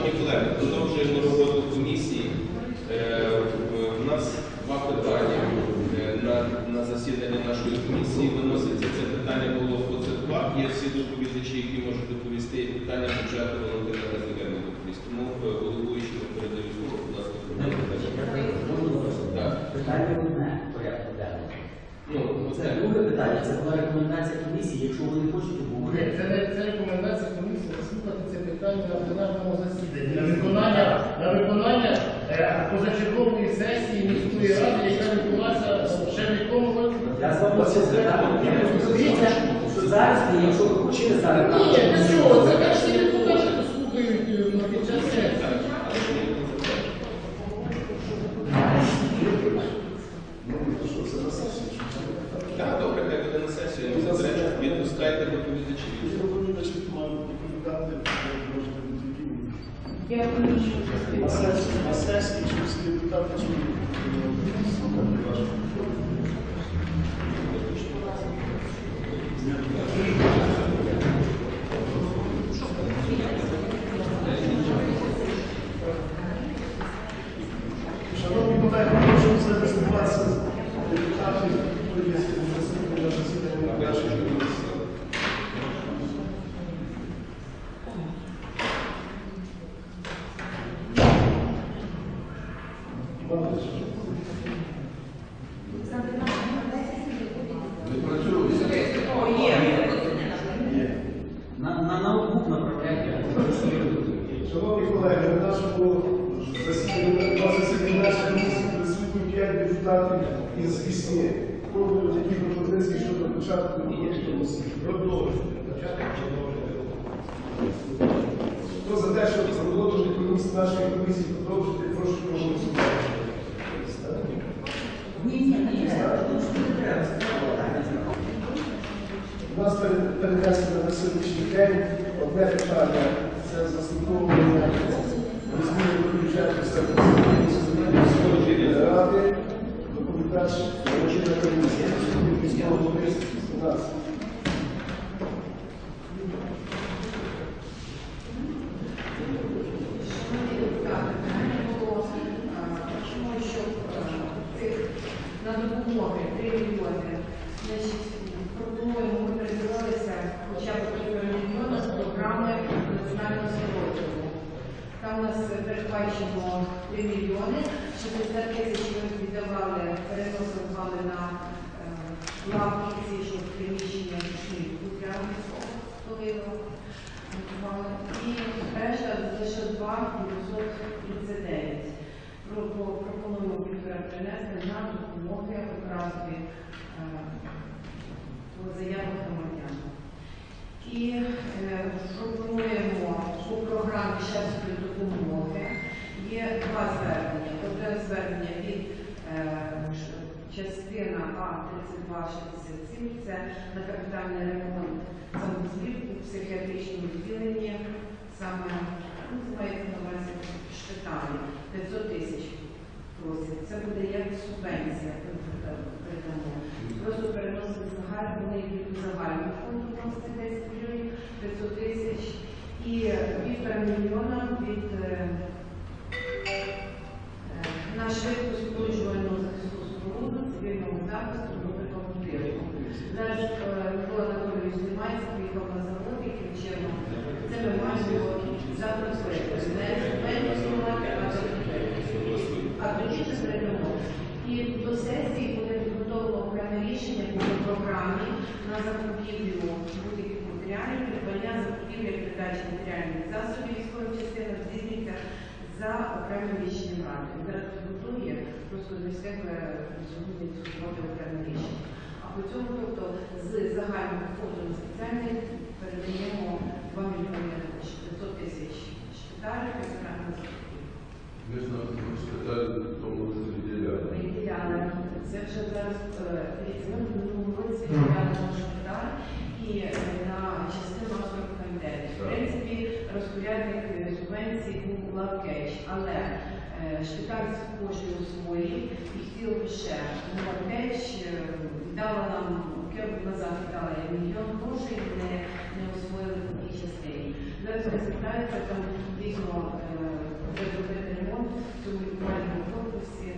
Шановні колеги, продовжуємо роботу комісії. Е, У нас два питання Е, на, на засідання нашої комісії. Виноситься це питання було по. Є всі доповідачі, які можуть доповісти. Питання бюджету Валентина Казимирна доповість. Тому е, головуючий вам передаю слово, будь ласка, питання. Так. Питання одне порядку денного. Ну, Це друге питання, це була рекомендація комісії, якщо вони хочуть Ні, обговорити. Це не це рекомендація комісії розслухати це питання на пленарному засіданні на виконання на виконання е, позачергової сесії міської ради, яка відбулася ще в якому році. Я з вами все звертаю. Дивіться. Що зараз, і якщо ви хочете зараз, Ні, для чого? Це перші депутати brothers. Одне питання це заслуговування до бюджету Сергійської ради. Доповідач комісія. Міського у нас. Шановні депутати, питання було, а, чому, щоб а, цих на допомоги 3 мільйони, значить, пропонуємо, ми передивилися хоча б 3 мільйони з програми національного здоров'я. Там у нас передбачено 3 мільйони, 60 тисяч ми віддавали, переносили на е, лавки ці, щоб приміщення пішли для військового. І решта лише 2 939. Про- про- Пропонуємо Віктора принести на допомоги е, по заявах громадян. І е, пропонуємо у програмі шефської допомоги. Є два звернення. Одне звернення від е, частина А 3267, це на капітальний ремонт санузлів у психіатричному відділенні, саме ну, називається на увазі шпиталі, 500 тисяч просять. Це буде як субвенція передамо. Просто переносимо загальну, вони йдуть у загальну фонду закупівлю будь-яких матеріалів, придбання закупівлі передачі матеріальних засобів військових частинах здійснюється за окремим рішенням ради. Зараз готує просто для себе сьогодні підготувати окреме рішення. А по цьому, тобто, з загального Лавкевич, але е, шпиталь кожної свої і хотів ще ну, Лавкевич віддала е, нам кем назад віддала я мільйон грошей, не, не освоїли в тій. Зараз ми звертаємося там дійсно е, зробити ремонт в цьому корпусі.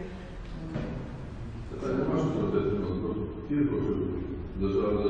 Тепер можна зробити ремонт, просто ті, держава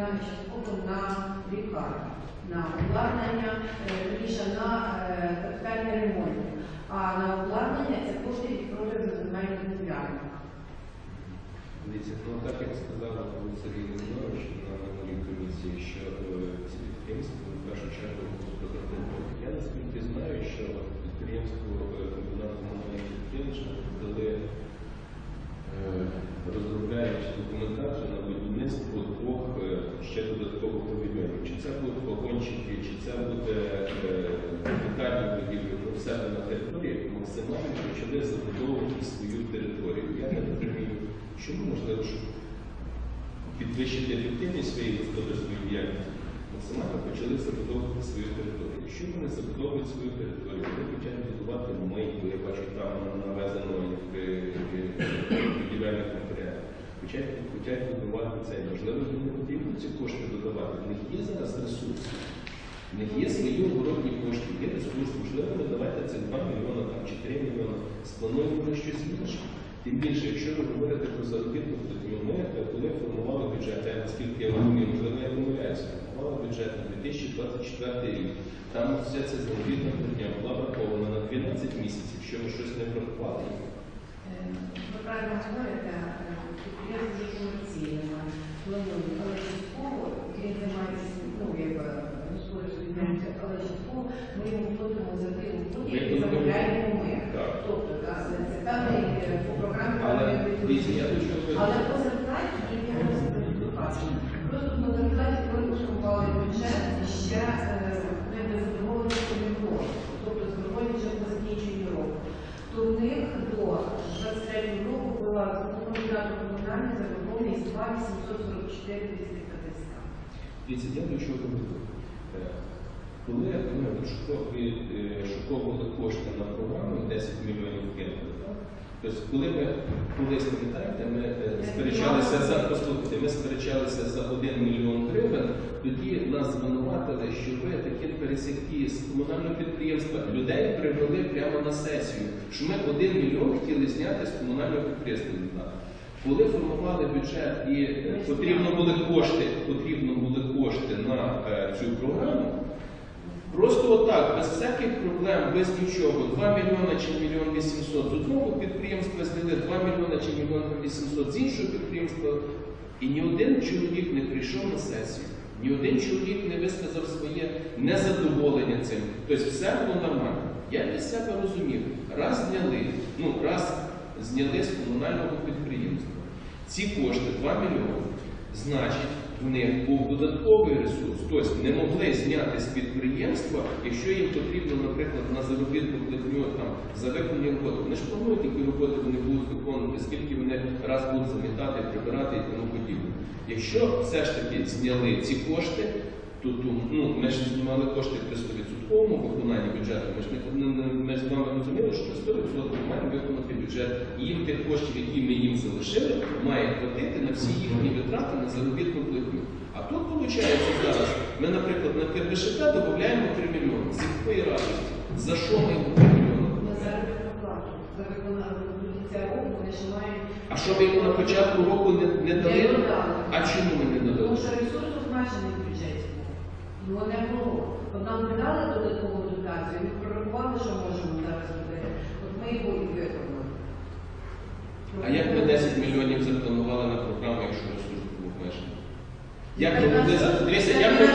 на частково на лікарню, на обладнання, е, точніше на е, капітальні ремонти. А на обладнання це кошти від продажу земельних ділянок. Дивіться, ну так як сказав Сергій Леонідович на минулій комісії, що е, ці підприємства в першу чергу розрахунку. Я наскільки знаю, що підприємство е, комбінат комунальних е, документацію на будівництво двох е, ще додаткових павільйонів. Чи це будуть вагончики, чи це буде капітальні будівлі ну, в себе на території, максимально почали забудовувати свою територію. Я не розумію, чому можливо, щоб підвищити ефективність своєї господарської діяльності, максимально почали забудовувати свою територію. Якщо вони забудовують свою територію, вони почали будувати мийку, я бачу там навезено е, будівельних матеріалів. Почать, будувати це. Можливо, їм не потрібно ці кошти додавати. В них є зараз ресурси. В них є свої оборотні кошти, є ресурс, можливо, давайте це 2 мільйони чи 3 мільйони, сплануємо на щось інше. Тим більше, якщо ви говорите про заробітну платню, ми коли формували бюджет, я наскільки я розумію, можливо, я помиляюся, формували бюджет на 2024 рік, там вся ця заробітна платня була врахована на 12 місяців, що ми щось не врахували. Е, Ви правильно говорите, е, підприємство є комерційними, але частково, він займається, ну, якби, але частково ми йому платимо за роботи, які замовляємо ми. Тобто, певний е, по програмі Але по зарплаті і по. Просто на зарплаті ми розрахували бюджет і ще е, не було. Тобто збройні вже по закінченню року. То в них до 23 року була комунальна комунальна заборгованість 2 844 тисячі катастра. Дивіться, я до чого веду. Е, Коли ми шукові- е, шуковували кошти на програму 10 мільйонів кинули, так? Тобто, коли ми колись пам'ятаєте, ми е, сперечалися за послухайте, ми сперечалися за 1 мільйон гривень, тоді нас звинуватили, що ви такі пересяки з комунального підприємства людей привели прямо на сесію, що ми 1 мільйон хотіли зняти з комунального підприємства. Коли формували бюджет і е, потрібно були кошти, потрібно були кошти на е, цю програму, просто отак, без всяких проблем, без нічого, 2 мільйони чи мільйон 800, з одного підприємства зняли 2 мільйони чи мільйон 800, з іншого підприємства, і ні один чоловік не прийшов на сесію, ні один чоловік не висказав своє незадоволення цим. Тобто все було нормально. Я для себе розумів, раз зняли, ну раз зняли з комунального підприємства. Ці кошти 2 мільйони. Значить, в них був додатковий ресурс. Тобто не могли зняти з підприємства, якщо їм потрібно, наприклад, на заробітну платню там, за виконані роботи. Вони ж планують, які роботи вони будуть виконувати, скільки вони раз будуть замітати, прибирати і тому подібне. Якщо все ж таки зняли ці кошти, то, то ну, ми ж знімали кошти при 100% виконанні бюджету. Ми ж не, ми ж з вами розуміли, що при 100% маємо виконати бюджет. І їм тих коштів, які ми їм залишили, має хватити на всі їхні витрати на заробітну платню. А тут виходить зараз, ми, наприклад, на КБШК додаємо 3 мільйони. З якої радості? За що ми їм 3 мільйони? На заробітну плату. За виконання кінця року вони ще мають А що ми йому на початку року не, не не дали? А чому ми не Тому що ресурс обмежений. Його не було. От нам не дали додаткову дотацію, ми прорахували, що можемо зараз робити. От ми його і виконали. А як ми 10 мільйонів запланували на програму, якщо ресурс був обмежений? Як ми могли дивіться, як ми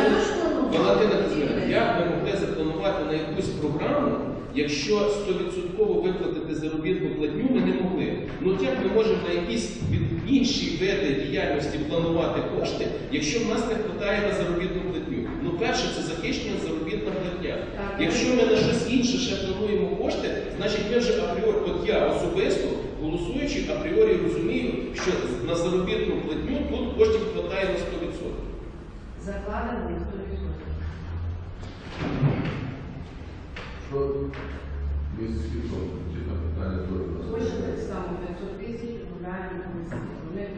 Валентина Казимирівна, як ми могли запланувати на якусь програму, якщо 100% виплатити заробітну платню ми не могли? Ну як ми можемо на якісь інші види діяльності планувати кошти, якщо в нас не вистачає на заробітну платню? Перше, це захищення заробітна платня. Якщо ми на щось інше ще плануємо кошти, значить ми вже апріорі, от я особисто голосуючи, апріорі розумію, що на заробітну платню тут коштів вистачає на 100%. закладено на 100%. Що місяць чи на питання Точно теж? так само 500 тисяч додаємо комісії.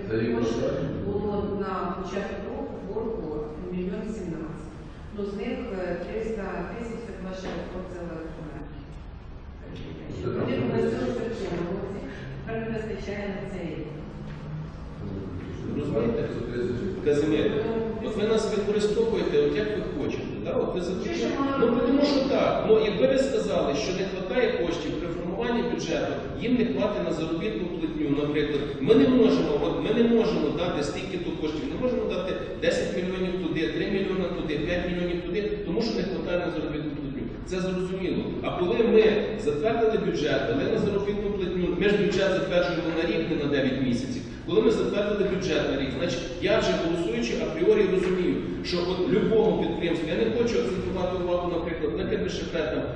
Вони кошти було на початок року мільйон 17. Ну, з них е, 300 тисяч це ваші. Це Вони там в цьому році, тепер не вистачає на цей рік. Розумієте? Казимир, от ви нас використовуєте, от як ви хочете. Да? От ви захочете. Ну тому що так. Ну якби ви сказали, що не вистачає коштів при формуванні бюджету, їм не хватить на заробітну платню, наприклад. Ми не можемо, от ми не можемо дати стільки то коштів, не можемо дати 10 мільйонів туди, 3 мільйони туди, 5 мільйонів туди, тому що не вистачає на заробітну платню. Це зрозуміло. А коли ми затвердили бюджет, дали на заробітну платню, ми ж бюджет затверджуємо на рік, не на 9 місяців. Коли ми затвердили бюджет на рік, значить я вже голосуючи апріорі розумію, що от любому підприємству, я не хочу акцентувати увагу, наприклад, на КПШП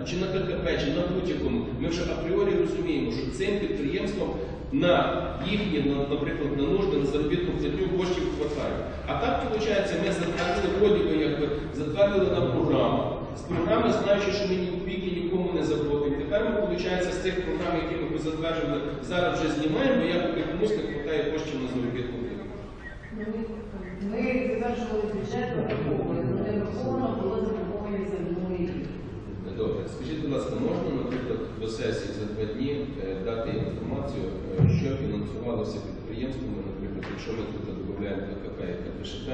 чи на ККП, чи на будь-якому. Ми вже апріорі розуміємо, що цим підприємствам на їхні, наприклад, на нужди, на заробітну платню коштів хватає. А так виходить, ми затвердили вроді якби затвердили на програму. З програми, знаючи, що ми ні нікому не заплатимо. Тепер ми, виходить, з тих програм, які ми затверджували, зараз вже знімаємо, якби комусь не вистачає коштів на заробітну платню. Ну, Ми затверджували бюджет, не враховано було заборговані за минулий рік. Добре, скажіть, будь ласка, можна, наприклад, до сесії за два дні е, дати інформацію, е, що фінансувалося підприємствами, наприклад, якщо ми тут додаємо ККП і КПШП,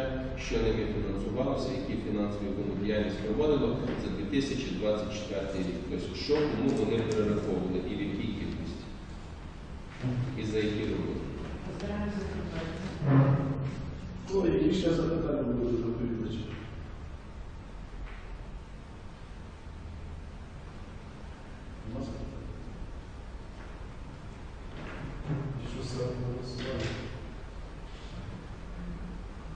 що ними фінансувалося, які фінансові діяльність проводило за 2024 рік. Тобто, що кому вони перераховували і в якій кількості, і за які роботи. Ну, які ще запитання будуть до доповідача? Нема запитань? Що саме голосування?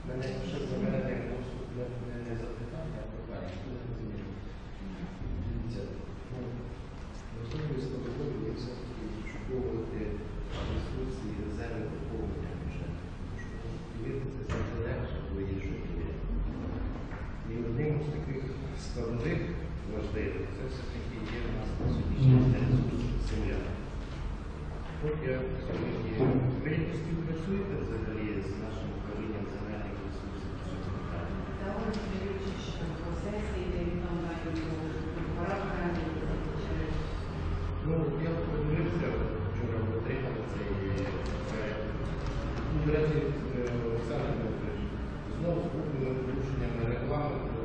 Мене ще за мене не просто не, не запитання, а питання. Що ви розумієте? Дивіться, ну, можливість доходу є все-таки відшуковувати ресурси і резерви поповнення бюджету. Вірити це завжди легше, коли є що є. І одним з таких складових важливих це все-таки є у нас на сьогоднішній день ресурс земля. От я сьогодні ви співпрацюєте взагалі з нашим управлінням земельних ресурсів в цьому питанні? Та вони сподіваються, що по сесії, де він нам дає параграфи, Ну, я подивився, вчора отримав цей проект. Ну, до речі, е, Олександр Дмитрович, знову з крупними порушеннями регламенту,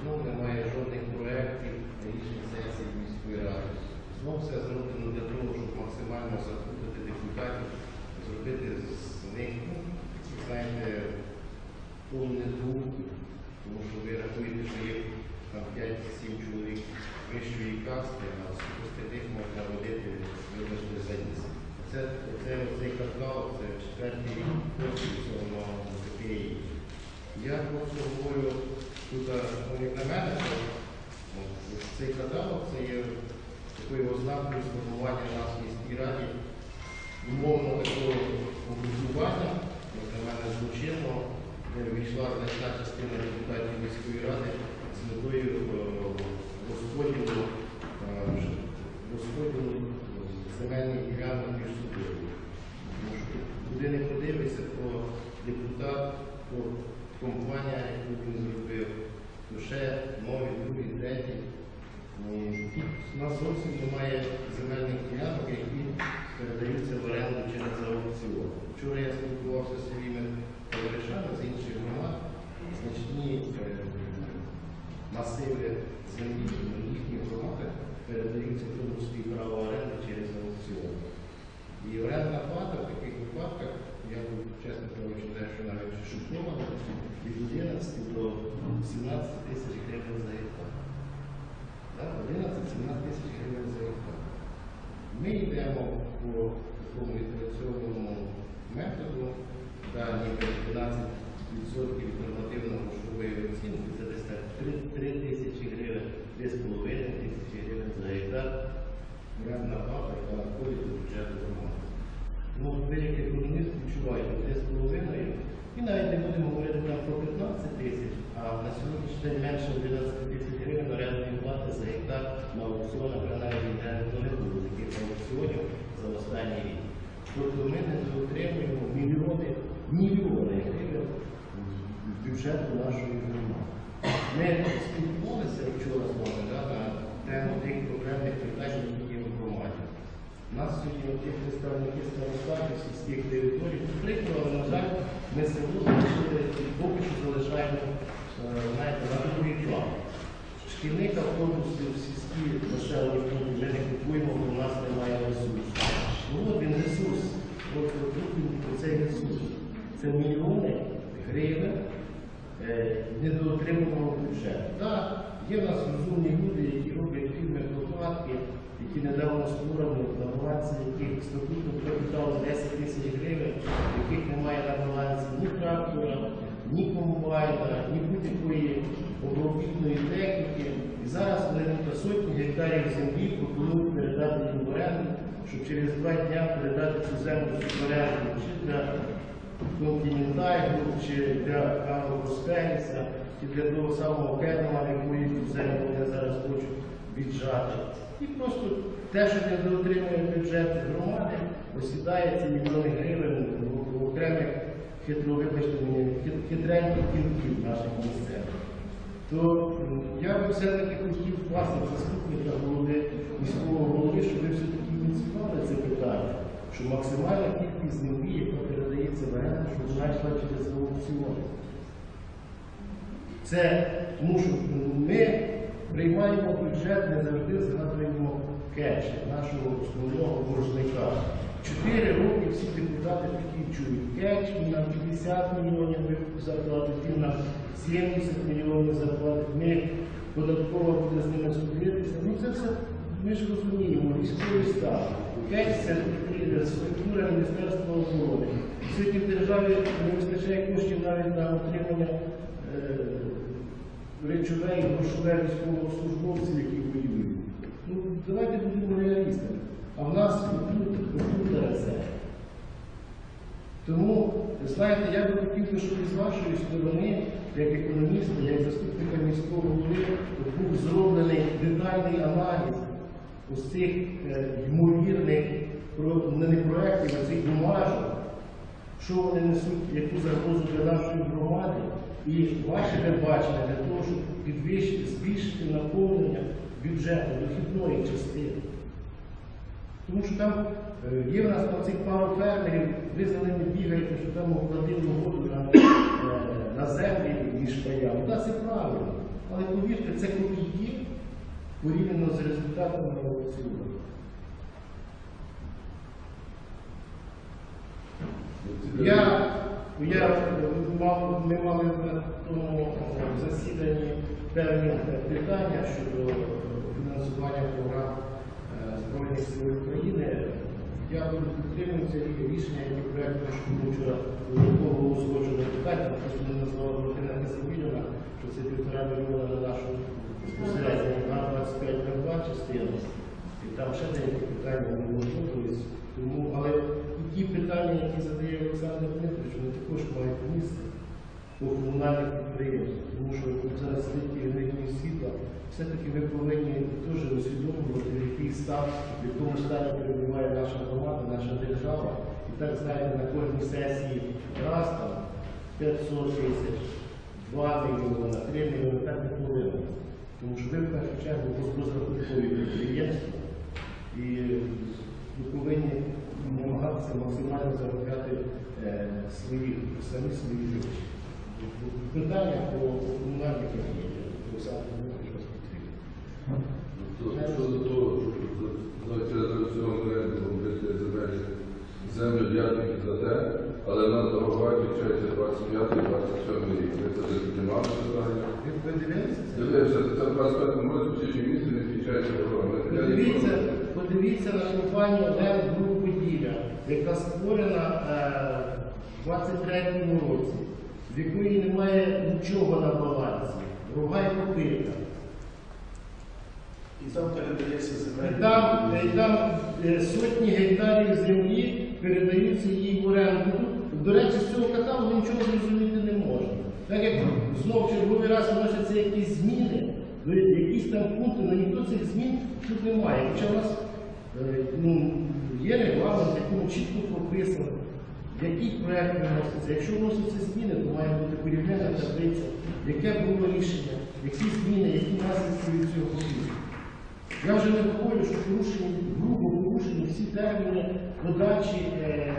знову немає жодних проєктів, рішень сесії міської ради. Знову все зроблено для того, щоб максимально запутати депутатів, зробити з них, ну, такі, знаєте, повний звук, тому що ви рахуєте, що є там 5-7 чоловік вищої касти, а з остальних можна водити вибачте за ніс. Це, це цей квартал, це четвертий рік поспіль цього КПІ. Я просто говорю тут, ну, на мене, то ну, цей каталог це є такою ознакою сформування нас в міській раді умовно такого обґрунтування, як мене злочинного, де війшла значна частина депутатів міської ради з метою е, розподілу е, розподілу земельних ділянок між собою. Що куди не подивишся, то депутат, то компанія, яку він зробив, душе, мові, другі, треті. І У нас зовсім немає земельних ділянок, які передаються в оренду через аукціон. Вчора я спілкувався з своїми товаришами з інших громад, значні е, масиви землі в їхніх громадах передаються в тому числі право оренди через аукціон. І орендна плата в таких випадках, я б, чесно кажучи, шокований, від 11 до 17 тисяч гривень за гектар. Так, 11-17 тисяч гривень за гектар. Ми йдемо по такому інтераційному методу, да, ніби 15% від нормативно-грошової оцінки, це десь так 3, 3 тисячі гривень, 3,5 тисячі гривень за гектар. Орендна плата, яка надходить до бюджету громади. Ну, ви як економіст відчуваєте 3,5, і навіть не будемо говорити там про 15 тисяч, а 11 тисяч гривень орендної плати за гектар на аукціонах, а навіть інтернету не було таких аукціонів за останній рік. Тобто ми не отримуємо мільйони, мільйони гривень в бюджету нашої громади. Ми спілкувалися вчора з вами на тему тих проблемних питань, які є в громаді. У нас сьогодні ті представники старостатів сільських територій. Прикро, але, на жаль, ми село залишили поки що залишаємо е, знаєте, на другий план. Шкільних автобусів сільські населені пункти ми не купуємо, бо у нас немає ресурсу. Ну от ресурс, от цей ресурс. Це мільйони гривень е, недоотриманого бюджету. Так, є в нас розумні люди, які роблять фірми прокладки, які недавно створені на балансі, яких статутний капітал 10 тисяч гривень, яких немає на балансі ні трактора, ні комбайна, ні будь-якої обробітної техніки. І зараз вони на сотні гектарів землі пропонують передати їм в оренду, щоб через два дня передати цю землю в чи для континентальну, чи для Проспеліса, чи для того самого Кеннела, якої цю землю вони зараз хочуть віджати. І просто те, що не доотримує бюджет громади, осідає ці мільйони гривень в- окремих хитро, вибачте хитреньких кінків наших місцевих. То я би все-таки хотів власне заступника голови міського голови, щоб ви все-таки ініціювали це питання, що максимальна кількість землі, яка передається в оренду, щоб вона йшла через аукціони. Це тому, що ми приймаємо бюджет, не завжди згадуємо кеш, нашого основного боржника. Чотири роки всі депутати такі чують. Кетч він нам 50 мільйонів заплатить, він нам 70 мільйонів заплатить. Ми податкова буде з ними судитися. Ну це все ми ж розуміємо, військовий став. Кетч це структура Міністерства оборони. Сьогодні в державі не вистачає коштів навіть на отримання е, речовей, грошове військовослужбовців, які воюють. Ну, давайте будемо реалістами. А в нас тут, це. Тому, знаєте, я би хотів, щоб із вашої сторони, як економіста, як заступника міського голови, був зроблений детальний аналіз цих е, ймовірних проєктів, а цих бумажок, що вони несуть, яку загрозу для нашої громади, і ваше бачення для того, щоб підвищити, збільшити наповнення бюджету, дохідної частини. Тому що там е, є в нас на цих пару фермерів, ви за ними бігаєте, що там укладили воду на, е, на землі між паями. Так, це правильно. Але повірте, це копійки порівняно з результатами на. Я, я мав, ми мали на тому засіданні певні питання щодо фінансування програм е, Збройних сил України. Я буду підтримую це рішення, яке проєкт тому вчора додатково узгоджено питання, просто не назвала Валентина Казимірівна, що це півтора мільйона на нашу безпосередньо на 25 на 2 частину. І там ще деякі питання не можливість. Тому, але ті питання, які задає Олександр Дмитрович, вони також мають місце по комунальних підприємствах. Тому що зараз сидить керівник світла, все-таки ми повинні теж усвідомлювати, в який стан, в якому стані перебуває наша громада, наша держава. І так, знаєте, на кожній сесії раз там 500 тисяч, 2 мільйони, 3 мільйони. Тому що ви в першу чергу розрахункові підприємства і ми повинні намагатися максимально заробляти е, свої, самі свої гроші. Питання Дмитрович вас підтримує. Щодо того, що через робити земельні землю дякую за те, але в нас дорога кінчається 25-27 рік. Ми це вже піднімали питання. Дивився, це в 25 році в січні місяці не кінчається дорога. Подивіться, подивіться на компанію Лев Груп Поділля, яка створена е, в 23-му році, в якої немає нічого на балансі, рога і копита. І там передається І там, і там е, сотні гектарів землі передаються їй в оренду. До речі, з цього каталогу нічого зрозуміти не можна. Так як знову черговий раз вносяться якісь зміни, якісь там пункти, але ніхто цих змін тут немає. Хоча у нас е, ну, є регламент, в якому чітко прописано, який проект виноситься. Якщо вносяться зміни, то має бути порівняння таблиця, яке було рішення, які зміни, які наслідки від цього будуть. Я вже не говорю, що порушені, грубо порушені всі терміни подачі е,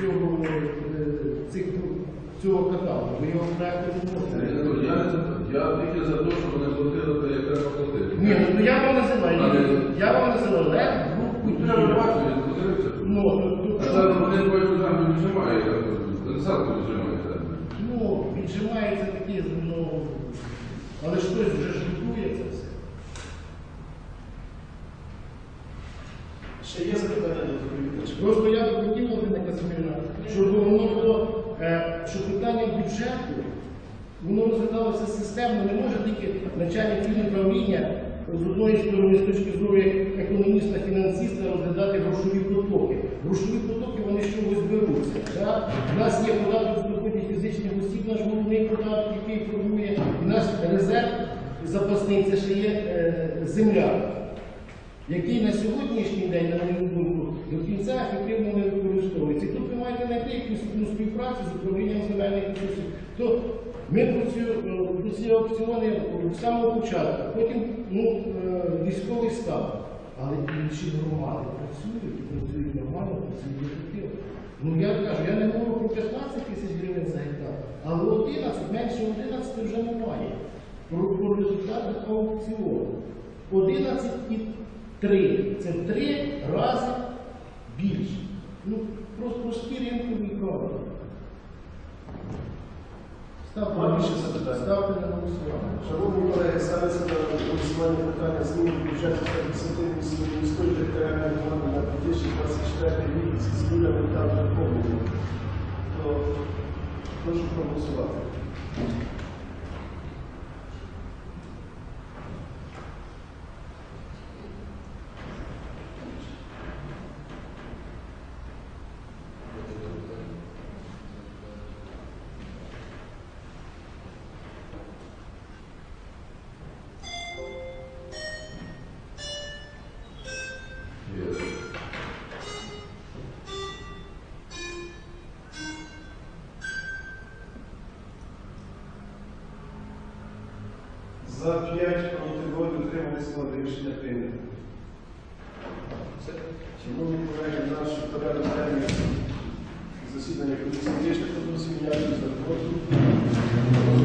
цього, е, цих, цього каталогу. Ви його проекту не можете. не Я тільки за те, щоб вони платили, те, як треба платити. Ні, ну я вам називаю. Але- Я вам називаю лев, груп, Ну, треба бачити, він подивився. Ну, ну, А то зараз що? вони землю віджимають, як конденсатор віджимає. Ну, віджимається такі, ну, але ж хтось вже ж готує це все. Ще є запитання до доповідача? Просто я б хотів, Володимира Казимирівна, щоб воно було, е, питання бюджету, воно розглядалося системно, не може тільки начальник управління з одної сторони, з точки зору економіста, фінансиста, розглядати грошові потоки. Грошові потоки вони з чогось беруться. У нас є податок з доходів фізичних осіб, наш головний податок, який формує, і наш резерв запасний, це ще є е, земля який на сьогоднішній день, на мою думку, до кінця ефективно не використовується. Тут ви маєте знайти якусь співпрацю з управлінням земельних ресурсів. То ми про ці, е, аукціони з самого початку, потім ну, е, військовий став. Але інші громади працюють, працюють нормально, працюють ефективно. Ну я кажу, я не говорю про 15 тисяч гривень за гектар, але 11, менше 11 вже немає. Про, про результати аукціону. 11 і 3. Це в 3 рази більше. Ну, просто прості ринкові правила. Ставте, більше запитань? ставте на голосування. Шановні колеги, ставиться на голосування питання зміни бюджету та адміністративної міської територіальної громади на 2024 рік зі змінами та доповненнями. То прошу проголосувати. За 5 проти води утримались води. Рішення прийнято. Шановні колеги, наш порядок денний засідання комісії тижня, тому всім дякую за роботу.